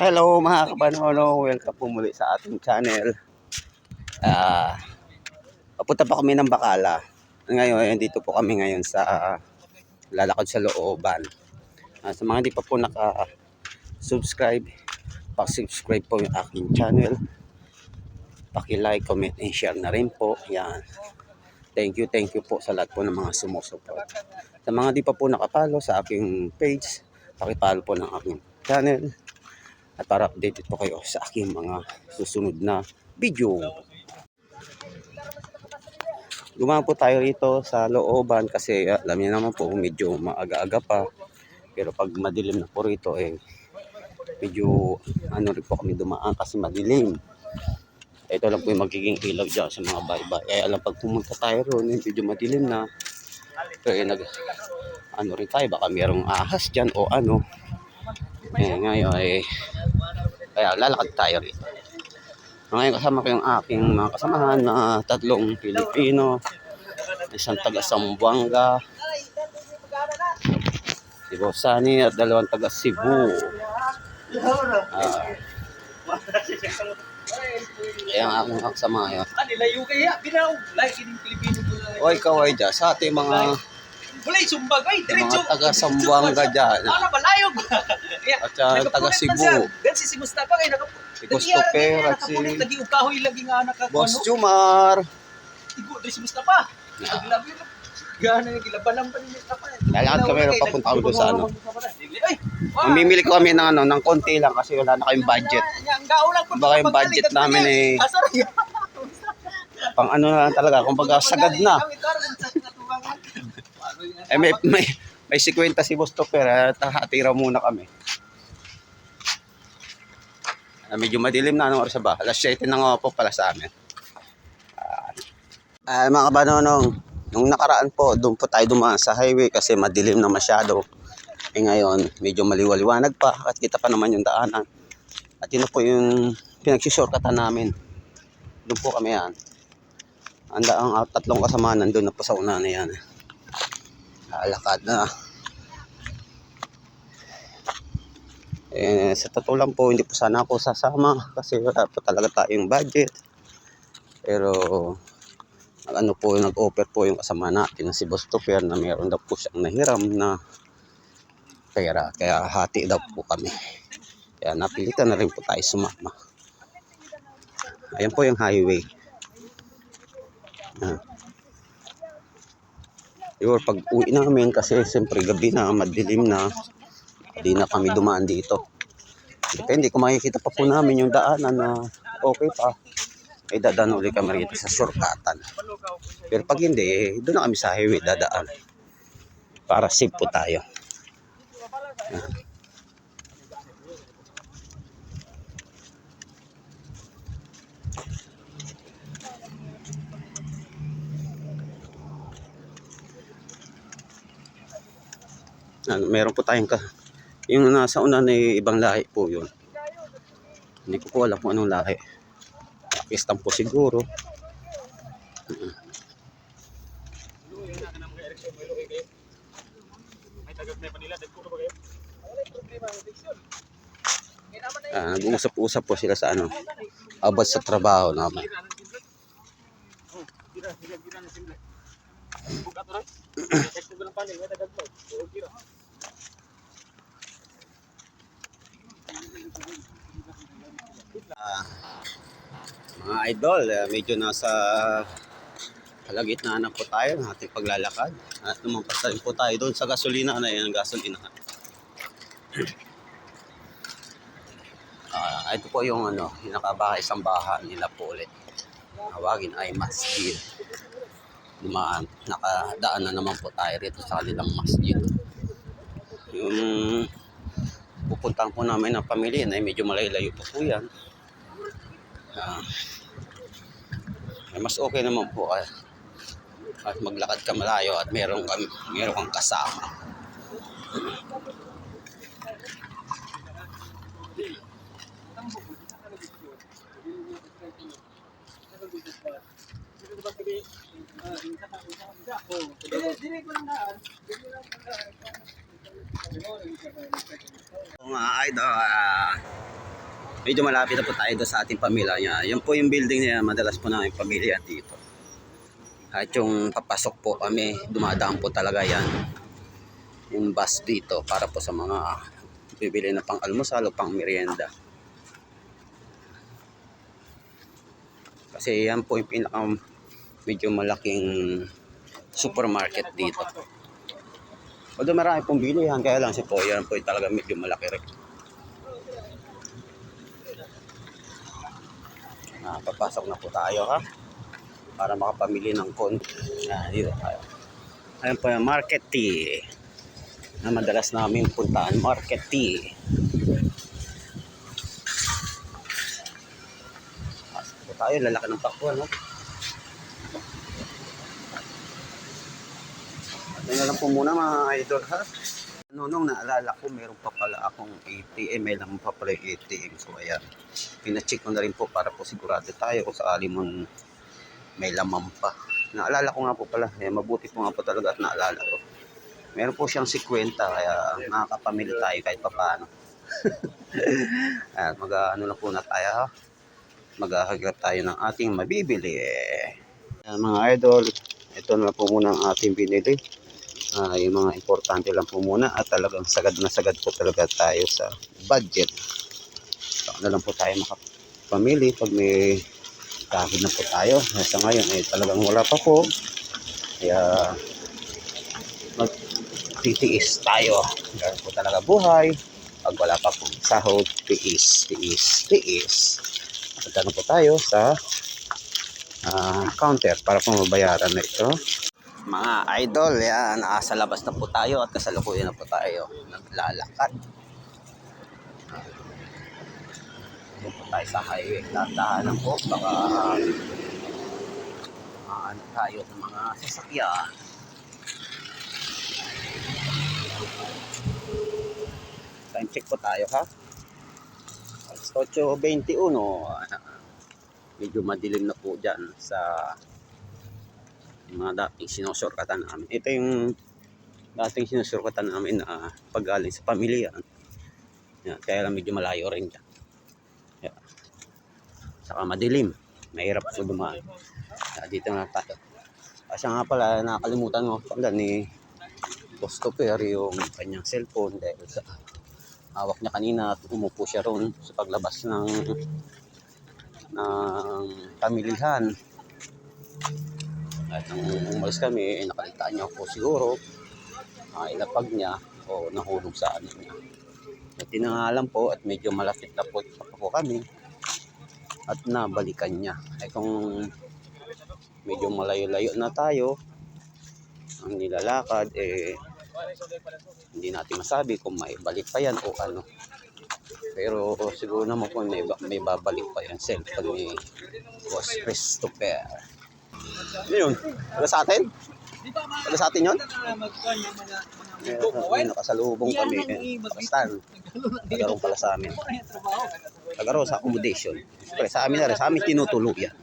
Hello mga kabanono, welcome po muli sa ating channel. Ah, papunta pa kami ng Bacala. Ngayon, dito po kami ngayon sa lalakad sa looban. Ah, sa mga hindi pa po naka-subscribe, pa-subscribe po yung aking channel. Paki-like, comment, and share na rin po. Yan. Thank you, thank you po sa lahat po ng mga sumusuport. Sa mga di pa po nakapalo sa aking page, pakipalo po ng aking channel at para updated po kayo sa aking mga susunod na video. Gumawa po tayo rito sa looban kasi ah, alam niyo naman po medyo maaga-aga pa. Pero pag madilim na po rito eh medyo ano rin po kami dumaan kasi madilim. Ito lang po yung magiging ilaw dyan sa mga baybay. Eh alam pag pumunta tayo roon eh, medyo madilim na. Pero eh, nag ano rin tayo baka merong ahas dyan o ano. Eh ngayon eh kaya lalakad tayo rito. Ngayon kasama ko yung aking mga kasamahan na tatlong Pilipino, isang taga Sambuanga, si Bosani at dalawang taga Cebu. Ah, kaya ang aking kasama yun. Ah, nilayo kaya. Binaw. Like, ining Pilipino ko na. Oy, kaway dyan. Sa ating mga, Bulay, sumbag. Ay, mga diretso. taga Sambuanga dyan. Ano ba, layog. Yeah. At saka taga Nakapunit man Cebu. Dan si si Mustafa kay naka Si Christopher at si Nakapunit lagi og kahoy lagi nga naka Boss Jumar. Tigo diri si Mustafa. Yeah. Aglabi na. Gana yung gilabanan pa ni Mustafa. Lalakad kami, papunta kami doon sa ano. Ay. Mamimili ko kami ng ano, ng konti lang kasi wala na kayong budget. Baka yung budget namin eh. Ya. Pang ano na talaga, kumbaga sagad na. Eh, may, may, may 50 si Boss Topper, at hatira muna kami. Ah, medyo madilim na anong oras ba? Alas 7 na nga po pala sa amin. Ah, ah, mga kabanonong, nung nakaraan po, doon po tayo dumaan sa highway kasi madilim na masyado. Eh ngayon, medyo maliwaliwanag pa at kita pa naman yung daanan. At yun po yung pinagsisorkatan namin. Doon po kami yan. Ang daang ah, tatlong kasama nandun na po sa una na yan. Lalakad na. Eh, sa totoo lang po, hindi po sana ako sasama kasi wala po talaga tayong budget. Pero, ano po, nag-offer po yung kasama natin na si Boss Topper na meron daw po siyang nahiram na pera. Kaya hati daw po kami. Kaya napilitan na rin po tayo sumama. Ayan po yung highway. Ah. Yung pag uwi namin kasi siyempre gabi na, madilim na, hindi na kami dumaan dito. Depende kung makikita pa po namin yung daanan na okay pa. Ay dadaan ulit kami rito sa shortcutan. Pero pag hindi, doon na kami sa highway dadaan. Para safe po tayo. Ah. Meron po tayong ka, yung nasa una na ibang lahi po yun. Hindi ko po alam kung anong lahi. Pakistan po siguro. Mm. Ah, nag-uusap-usap po sila sa ano, abad sa trabaho naman. Ah, mga idol, eh, medyo nasa kalagitnaan na po tayo ng ating paglalakad. At lumampas rin po tayo doon sa gasolina na yan ang gasolina. Ah, ito po yung ano, yung nakabahay isang baha nila po ulit. Tawagin ay masjid. Dumaan, nakadaan na naman po tayo rito sa kanilang masjid. Yung pupuntahan po namin ng pamilya na medyo malayo po po yan. Eh, mas okay naman po ah, at maglakad ka malayo at meron kang meron kang kasama. Mga idol, ah, medyo malapit na po tayo doon sa ating pamilya niya. Yan po yung building niya, madalas po namin pamilya dito. At yung papasok po kami, dumadaan po talaga yan. Yung bus dito para po sa mga bibili na pang almusal o pang merienda. Kasi yan po yung pinaka medyo malaking supermarket dito. Although marami pong bilihan, kaya lang si po, yan po yung talaga medyo malaki rin. Nakapapasok na po tayo ha. Para makapamili ng kon. Ah, dito tayo. Ayan po yung Market Tea. Na madalas namin puntaan. Market Tea. Pasok po tayo. Lalaki ng pakwan. No? Na lang po muna mga idol ha. Ano nung naalala ko, meron pa pala akong ATM, may lang pa pala yung ATM. So ayan, pinacheck ko na rin po para po sigurado tayo kung sakali mong may laman pa. Naalala ko nga po pala, eh, mabuti po nga po talaga at naalala ko. Meron po siyang 50 kaya nakakapamili tayo kahit papaano. at mag ano lang po na tayo ha. Maghahagap tayo ng ating mabibili. Ayan, mga idol, ito na po muna ang ating binili. Ah, yung mga importante lang po muna at talagang sagad na sagad po talaga tayo sa budget. So, na lang po tayo makapamili pag may kahit na po tayo. Sa ngayon ay talagang wala pa po. Kaya magtitiis tayo. Ganun po talaga buhay. Pag wala pa po sahod, tiis, tiis, tiis. At ano po tayo sa ah, counter para po mabayaran na ito. Mga idol, yan, nasa labas na po tayo at kasalukuyan na po tayo naglalakad. Doon po tayo sa highway. Tatahanan po, baka maano tayo ng mga sasakyan. Time check po tayo ha. Alas 8.21. Medyo madilim na po dyan sa yung mga dating sinusurkatan namin. Ito yung dating sinusurkatan namin na paggaling sa pamilya. Yan, kaya lang medyo malayo rin dyan. Yan. Saka madilim. Mahirap po dumaan. Yan, dito na tayo. Kasi nga pala, nakakalimutan ko pala ni Christopher yung kanyang cellphone dahil sa hawak niya kanina at umupo siya ron sa paglabas ng ng pamilihan. At nung umalis kami, eh, nakalitaan niya po siguro. Uh, ilapag niya o nahulog sa ano niya. At tinangalan po at medyo malapit na po, po kami. At nabalikan niya. Ay kung medyo malayo-layo na tayo, ang nilalakad, eh, hindi natin masabi kung may balik pa yan o ano. Pero siguro naman po may, may babalik pa yan cellphone ni Boss Christopher. Ano yun? Taga sa atin? Taga sa atin yun? May nakasalubong kami. Eh, Pakistan. Taga ron pala sa amin. Taga ron sa accommodation. Siyempre, sa amin na rin. Sa amin tinutulog yan.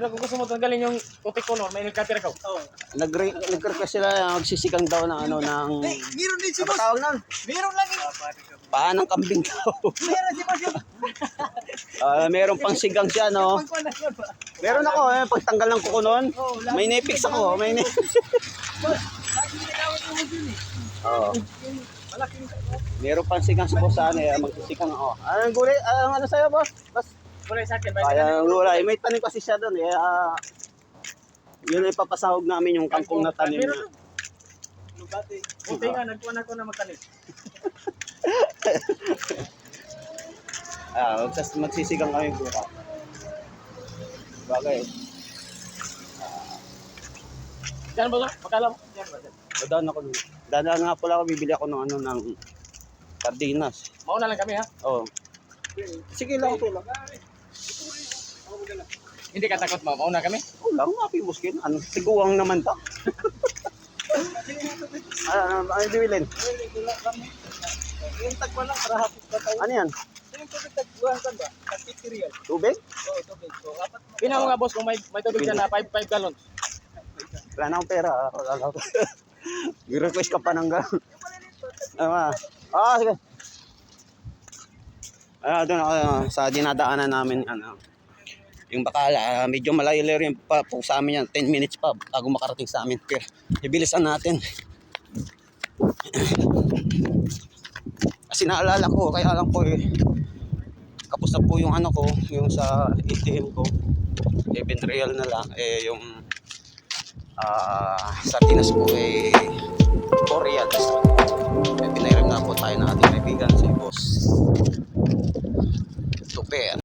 Pero kung gusto mo tanggalin yung puti ko, no, may nagkatira ka. Oo. Nag- Nag-request sila na magsisikang daw ng ano ng... Meron din si Ano boss. tawag nun? Meron lang yung... Paanang kambing daw. Meron si boss yung... Ah, meron pang sigang siya, no? Pagkuhan na yun. Meron ako, eh, pagtanggal ng kuko nun. May nepix ako, may ne... Boss, lagi ko mo yun eh. Oo. Malaking... Meron pang sigang sa boss, ano, eh, magsisikang ako. Anong gulay? Anong ano sa'yo, boss? Boss? Kulay sa akin, Ay, ang gulay. May tanim kasi siya doon, eh. ah, yun ay papasahog namin yung kangkong na tanim niya. Lugati. Buti nga, nagkuhan ako na magtanim. Ah, magsas- magsisigang kami buka. Bagay. Diyan ba ito? Makala mo? Diyan ba? Diyan. Dadaan ako. dun. Dadaan nga pala ako, bibili ako ng ano, ng sardinas. Mauna lang kami ha. Oh. Sige lang, okay lang. Hindi ka takot mo, mauna kami. Oh, lang nga, pibuskin. Ano, siguang naman ta. ano, ano, ano, bibilin? Yung tagpa lang para hapit ka tayo. Ano yan? Yung tubig tagpuan ka ba? Tag 50 real. Tubig? Oo, tubig. So, apat. Mo nga boss kung may, may tubig dyan na 5 5 gallon. Wala na akong pera. ah. Wala ako. I-request ka pa ng gano'n. Ano ba? Ah, sige. Ah, doon ako ah, sa dinadaanan namin ano. Yung bakala, ah, medyo malayo rin pa po sa amin yan. 10 minutes pa bago makarating sa amin. Pero ibilisan natin. Kasi naalala ko, kaya lang po eh. Kapos na po yung ano ko, yung sa ATM ko. Even real na lang. Eh, yung ah sardinas po eh 4 reals. Eh, pinairam na po tayo ng ating kaibigan si Boss so bad.